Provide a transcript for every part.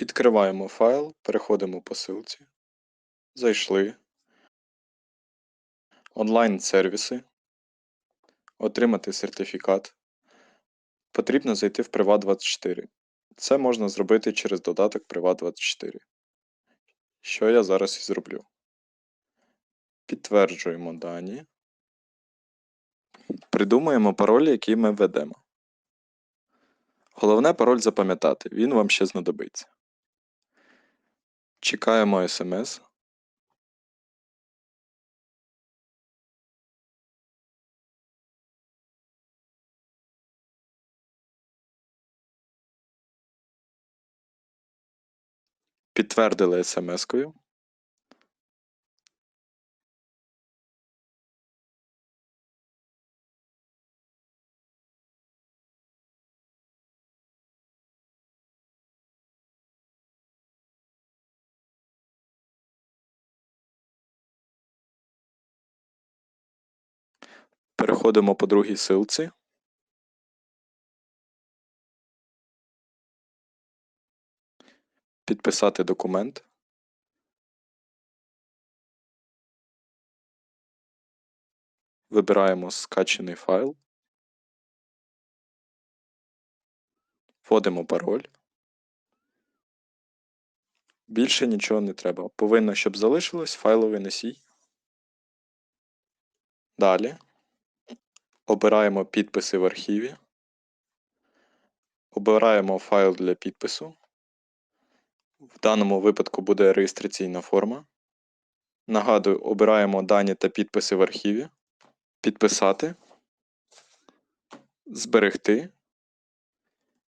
Відкриваємо файл, переходимо по ссылці. Зайшли. Онлайн-сервіси. Отримати сертифікат. Потрібно зайти в Privat24. Це можна зробити через додаток Privat24. Що я зараз і зроблю. Підтверджуємо дані. Придумаємо пароль, який ми введемо. Головне пароль запам'ятати, він вам ще знадобиться. Чекаємо смс. Підтвердили смс-кою. Переходимо по другій силці. Підписати документ. Вибираємо скачений файл. Вводимо пароль. Більше нічого не треба. Повинно, щоб залишилось файловий носій. Далі. Обираємо підписи в архіві. Обираємо файл для підпису. В даному випадку буде реєстраційна форма. Нагадую, обираємо дані та підписи в архіві. Підписати. Зберегти.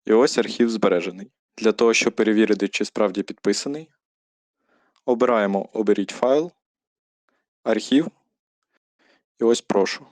І ось архів збережений. Для того, щоб перевірити, чи справді підписаний, обираємо Оберіть файл, архів. І ось прошу.